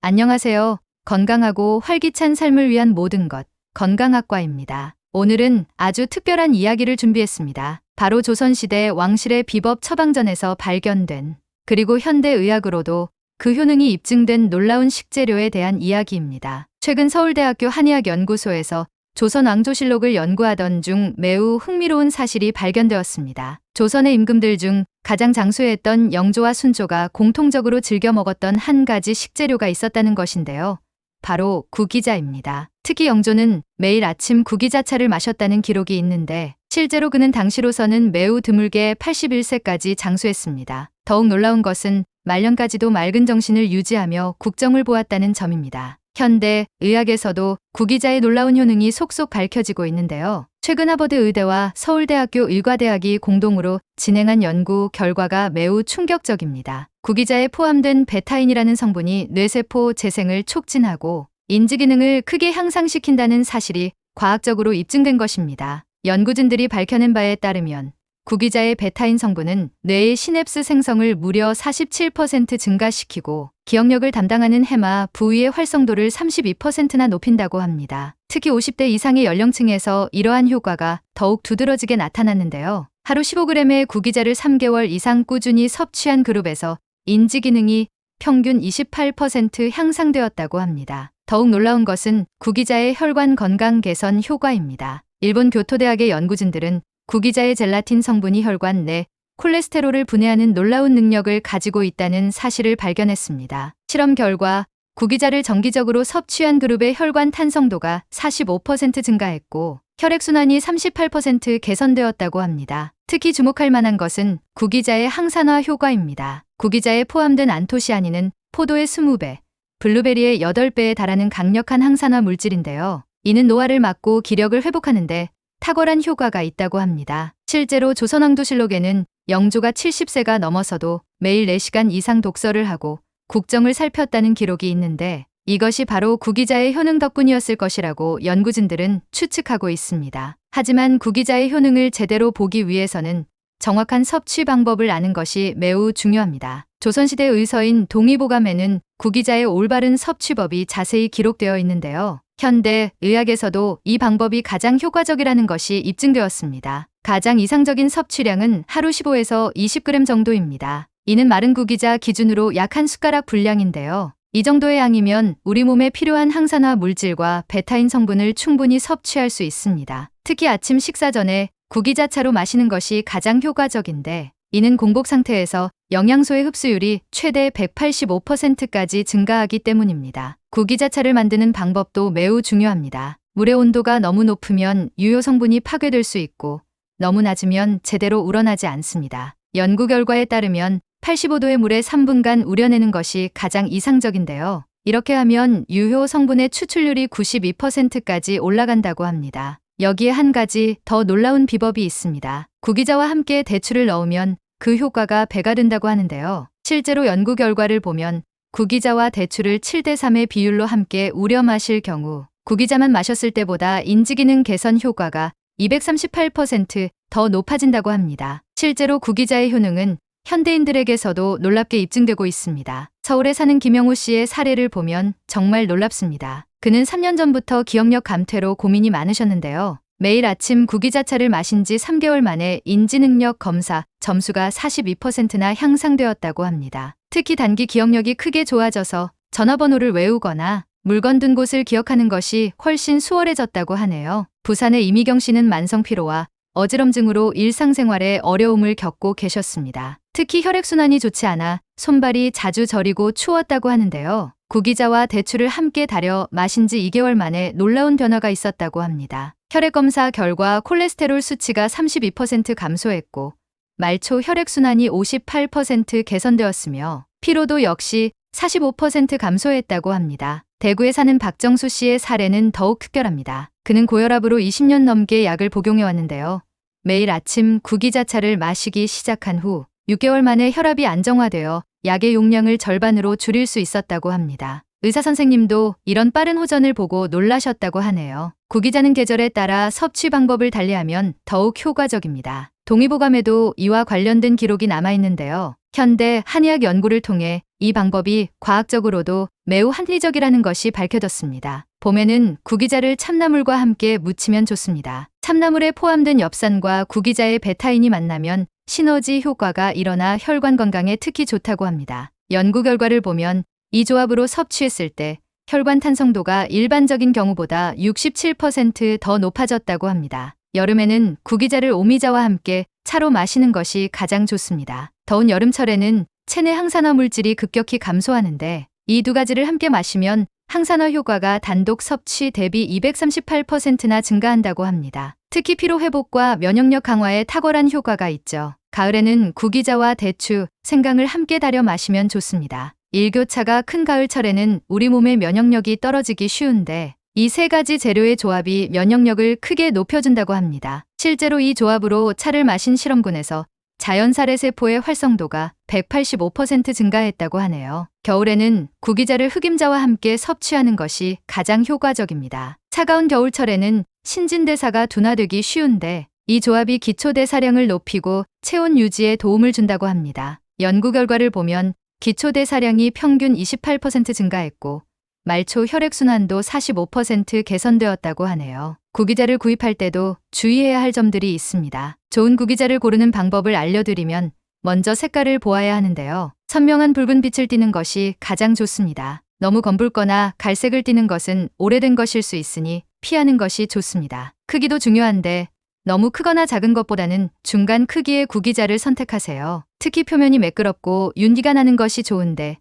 안녕하세요. 건강하고 활기찬 삶을 위한 모든 것, 건강학과입니다. 오늘은 아주 특별한 이야기를 준비했습니다. 바로 조선시대 왕실의 비법 처방전에서 발견된, 그리고 현대의학으로도 그 효능이 입증된 놀라운 식재료에 대한 이야기입니다. 최근 서울대학교 한의학연구소에서 조선 왕조실록을 연구하던 중 매우 흥미로운 사실이 발견되었습니다. 조선의 임금들 중 가장 장수했던 영조와 순조가 공통적으로 즐겨 먹었던 한 가지 식재료가 있었다는 것인데요. 바로 구기자입니다. 특히 영조는 매일 아침 구기자차를 마셨다는 기록이 있는데 실제로 그는 당시로서는 매우 드물게 81세까지 장수했습니다. 더욱 놀라운 것은 말년까지도 맑은 정신을 유지하며 국정을 보았다는 점입니다. 현대 의학에서도 구기자의 놀라운 효능이 속속 밝혀지고 있는데요. 최근 하버드 의대와 서울대학교 의과대학이 공동으로 진행한 연구 결과가 매우 충격적입니다. 구기자에 포함된 베타인이라는 성분이 뇌세포 재생을 촉진하고 인지 기능을 크게 향상시킨다는 사실이 과학적으로 입증된 것입니다. 연구진들이 밝혀낸 바에 따르면 구기자의 베타인 성분은 뇌의 시냅스 생성을 무려 47% 증가시키고 기억력을 담당하는 해마 부위의 활성도를 32%나 높인다고 합니다. 특히 50대 이상의 연령층에서 이러한 효과가 더욱 두드러지게 나타났는데요. 하루 15g의 구기자를 3개월 이상 꾸준히 섭취한 그룹에서 인지 기능이 평균 28% 향상되었다고 합니다. 더욱 놀라운 것은 구기자의 혈관 건강 개선 효과입니다. 일본 교토대학의 연구진들은 구기자의 젤라틴 성분이 혈관 내 콜레스테롤을 분해하는 놀라운 능력을 가지고 있다는 사실을 발견했습니다. 실험 결과 구기자를 정기적으로 섭취한 그룹의 혈관 탄성도가 45% 증가했고 혈액순환이 38% 개선되었다고 합니다. 특히 주목할 만한 것은 구기자의 항산화 효과입니다. 구기자에 포함된 안토시아닌은 포도의 20배, 블루베리의 8배에 달하는 강력한 항산화 물질인데요. 이는 노화를 막고 기력을 회복하는데 탁월한 효과가 있다고 합니다. 실제로 조선왕조실록에는 영조가 70세가 넘어서도 매일 4시간 이상 독서를 하고 국정을 살폈다는 기록이 있는데 이것이 바로 구기자의 효능 덕분이었을 것이라고 연구진들은 추측하고 있습니다. 하지만 구기자의 효능을 제대로 보기 위해서는 정확한 섭취 방법을 아는 것이 매우 중요합니다. 조선시대 의서인 동의보감에는 구기자의 올바른 섭취법이 자세히 기록되어 있는데요. 현대 의학에서도 이 방법이 가장 효과적이라는 것이 입증되었습니다. 가장 이상적인 섭취량은 하루 15에서 20g 정도입니다. 이는 마른 구기자 기준으로 약 한 숟가락 분량인데요. 이 정도의 양이면 우리 몸에 필요한 항산화 물질과 베타인 성분을 충분히 섭취할 수 있습니다. 특히 아침 식사 전에 구기자차로 마시는 것이 가장 효과적인데 이는 공복 상태에서 영양소의 흡수율이 최대 185%까지 증가하기 때문입니다. 구기자차를 만드는 방법도 매우 중요합니다. 물의 온도가 너무 높으면 유효 성분이 파괴될 수 있고 너무 낮으면 제대로 우러나지 않습니다. 연구 결과에 따르면 85도의 물에 3분간 우려내는 것이 가장 이상적인데요. 이렇게 하면 유효 성분의 추출률이 92%까지 올라간다고 합니다. 여기에 한 가지 더 놀라운 비법이 있습니다. 구기자와 함께 대추를 넣으면 그 효과가 배가 된다고 하는데요. 실제로 연구 결과를 보면 구기자와 대추를 7대 3의 비율로 함께 우려 마실 경우 구기자만 마셨을 때보다 인지기능 개선 효과가 238%더 높아진다고 합니다. 실제로 구기자의 효능은 현대인들에게서도 놀랍게 입증되고 있습니다. 서울에 사는 김영호 씨의 사례를 보면 정말 놀랍습니다. 그는 3년 전부터 기억력 감퇴로 고민이 많으셨는데요. 매일 아침 구기자차를 마신 지 3개월 만에 인지능력 검사 점수가 42%나 향상되었다고 합니다. 특히 단기 기억력이 크게 좋아져서 전화번호를 외우거나 물건 둔 곳을 기억하는 것이 훨씬 수월해졌다고 하네요. 부산의 이미경 씨는 만성 피로와 어지럼증으로 일상생활에 어려움을 겪고 계셨습니다. 특히 혈액순환이 좋지 않아 손발이 자주 저리고 추웠다고 하는데요. 구기자와 대추를 함께 달여 마신 지 2개월 만에 놀라운 변화가 있었다고 합니다. 혈액검사 결과 콜레스테롤 수치가 32% 감소했고 말초 혈액순환이 58% 개선되었으며 피로도 역시 45% 감소했다고 합니다. 대구에 사는 박정수 씨의 사례는 더욱 특별합니다. 그는 고혈압으로 20년 넘게 약을 복용해 왔는데요. 매일 아침 구기자차를 마시기 시작한 후 6개월 만에 혈압이 안정화되어 약의 용량을 절반으로 줄일 수 있었다고 합니다. 의사 선생님도 이런 빠른 호전을 보고 놀라셨다고 하네요. 구기자는 계절에 따라 섭취 방법을 달리하면 더욱 효과적입니다. 동의보감에도 이와 관련된 기록이 남아 있는데요. 현대 한의학 연구를 통해 이 방법이 과학적으로도 매우 합리적이라는 것이 밝혀졌습니다. 봄에는 구기자를 참나물과 함께 무치면 좋습니다. 참나물에 포함된 엽산과 구기자의 베타인이 만나면 시너지 효과가 일어나 혈관 건강에 특히 좋다고 합니다. 연구 결과를 보면 이 조합으로 섭취했을 때 혈관 탄성도가 일반적인 경우보다 67%더 높아졌다고 합니다. 여름에는 구기자를 오미자와 함께 차로 마시는 것이 가장 좋습니다. 더운 여름철에는 체내 항산화 물질이 급격히 감소하는데 이 두 가지를 함께 마시면 항산화 효과가 단독 섭취 대비 238%나 증가한다고 합니다. 특히 피로 회복과 면역력 강화에 탁월한 효과가 있죠. 가을에는 구기자와 대추, 생강을 함께 달여 마시면 좋습니다. 일교차가 큰 가을철에는 우리 몸의 면역력이 떨어지기 쉬운데 이 세 가지 재료의 조합이 면역력을 크게 높여준다고 합니다. 실제로 이 조합으로 차를 마신 실험군에서 자연살해 세포의 활성도가 185% 증가했다고 하네요. 겨울에는 구기자를 흑임자와 함께 섭취하는 것이 가장 효과적입니다. 차가운 겨울철에는 신진대사가 둔화되기 쉬운데 이 조합이 기초대사량을 높이고 체온 유지에 도움을 준다고 합니다. 연구 결과를 보면 기초대사량이 평균 28% 증가했고 말초 혈액순환도 45% 개선되었다고 하네요. 구기자를 구입할 때도 주의해야 할 점들이 있습니다. 좋은 구기자를 고르는 방법을 알려드리면 먼저 색깔을 보아야 하는데요. 선명한 붉은 빛을 띠는 것이 가장 좋습니다. 너무 검붉거나 갈색을 띠는 것은 오래된 것일 수 있으니 피하는 것이 좋습니다. 크기도 중요한데 너무 크거나 작은 것보다는 중간 크기의 구기자를 선택하세요. 특히 표면이 매끄럽고 윤기가 나는 것이 좋은데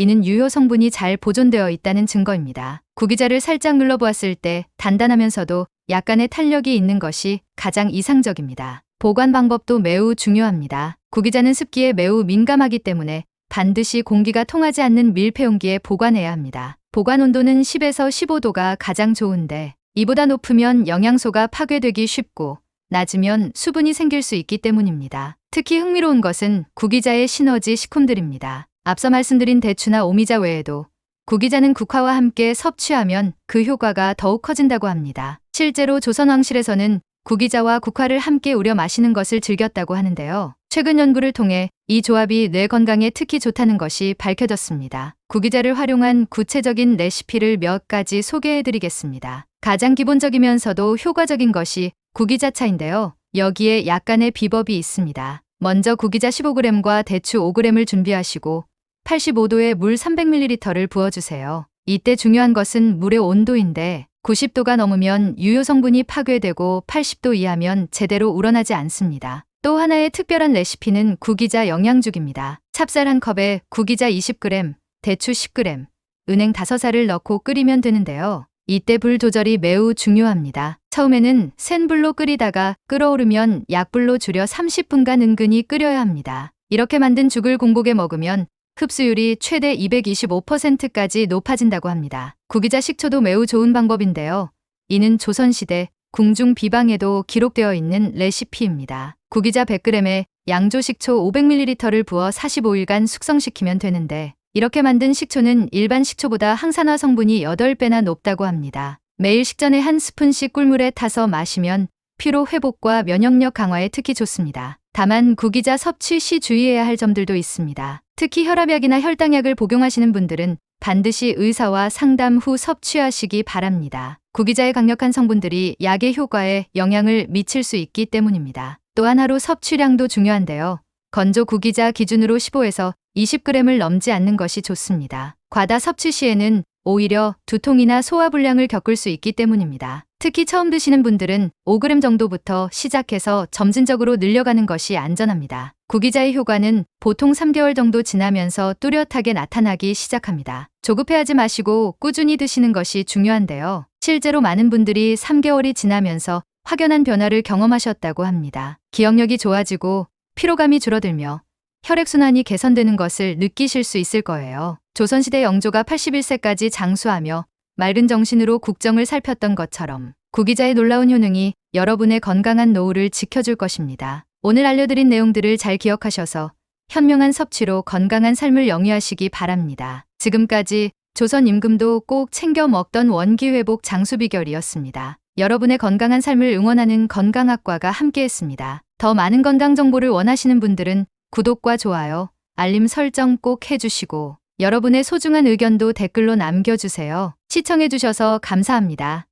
이는 유효 성분이 잘 보존되어 있다는 증거입니다. 구기자를 살짝 눌러보았을 때 단단하면서도 약간의 탄력이 있는 것이 가장 이상적입니다. 보관 방법도 매우 중요합니다. 구기자는 습기에 매우 민감하기 때문에 반드시 공기가 통하지 않는 밀폐용기에 보관해야 합니다. 보관 온도는 10에서 15도가 가장 좋은데 이보다 높으면 영양소가 파괴되기 쉽고 낮으면 수분이 생길 수 있기 때문입니다. 특히 흥미로운 것은 구기자의 시너지 식품들입니다. 앞서 말씀드린 대추나 오미자 외에도 구기자는 국화와 함께 섭취하면 그 효과가 더욱 커진다고 합니다. 실제로 조선 왕실에서는 구기자와 국화를 함께 우려 마시는 것을 즐겼다고 하는데요. 최근 연구를 통해 이 조합이 뇌 건강에 특히 좋다는 것이 밝혀졌습니다. 구기자를 활용한 구체적인 레시피를 몇 가지 소개해 드리겠습니다. 가장 기본적이면서도 효과적인 것이 구기자차인데요. 여기에 약간의 비법이 있습니다. 먼저 구기자 15g과 대추 5g을 준비하시고 85도에 물 300ml를 부어주세요. 이때 중요한 것은 물의 온도인데 90도가 넘으면 유효 성분이 파괴되고 80도 이하면 제대로 우러나지 않습니다. 또 하나의 특별한 레시피는 구기자 영양죽입니다. 찹쌀 한 컵에 구기자 20g, 대추 10g, 은행 5살을 넣고 끓이면 되는데요. 이때 불 조절이 매우 중요합니다. 처음에는 센 불로 끓이다가 끓어오르면 약불로 줄여 30분간 은근히 끓여야 합니다. 이렇게 만든 죽을 공복에 먹으면 흡수율이 최대 225%까지 높아진다고 합니다. 구기자 식초도 매우 좋은 방법인데요. 이는 조선시대 궁중 비방에도 기록되어 있는 레시피입니다. 구기자 100g에 양조 식초 500ml를 부어 45일간 숙성시키면 되는데 이렇게 만든 식초는 일반 식초보다 항산화 성분이 8배나 높다고 합니다. 매일 식전에 한 스푼씩 꿀물에 타서 마시면 피로 회복과 면역력 강화에 특히 좋습니다. 다만 구기자 섭취 시 주의해야 할 점들도 있습니다. 특히 혈압약이나 혈당약을 복용하시는 분들은 반드시 의사와 상담 후 섭취하시기 바랍니다. 구기자의 강력한 성분들이 약의 효과에 영향을 미칠 수 있기 때문입니다. 또한 하루 섭취량도 중요한데요. 건조 구기자 기준으로 15에서 20g을 넘지 않는 것이 좋습니다. 과다 섭취 시에는 오히려 두통이나 소화불량을 겪을 수 있기 때문입니다. 특히 처음 드시는 분들은 5g 정도부터 시작해서 점진적으로 늘려가는 것이 안전합니다. 구기자의 효과는 보통 3개월 정도 지나면서 뚜렷하게 나타나기 시작합니다. 조급해하지 마시고 꾸준히 드시는 것이 중요한데요. 실제로 많은 분들이 3개월이 지나면서 확연한 변화를 경험하셨다고 합니다. 기억력이 좋아지고 피로감이 줄어들며 혈액순환이 개선되는 것을 느끼실 수 있을 거예요. 조선시대 영조가 81세까지 장수하며 맑은 정신으로 국정을 살폈던 것처럼 구기자의 놀라운 효능이 여러분의 건강한 노후를 지켜줄 것입니다. 오늘 알려드린 내용들을 잘 기억하셔서 현명한 섭취로 건강한 삶을 영위하시기 바랍니다. 지금까지 조선 임금도 꼭 챙겨 먹던 원기회복 장수 비결이었습니다. 여러분의 건강한 삶을 응원하는 건강학과가 함께했습니다. 더 많은 건강 정보를 원하시는 분들은 구독과 좋아요, 알림 설정 꼭 해주시고 여러분의 소중한 의견도 댓글로 남겨주세요. 시청해주셔서 감사합니다.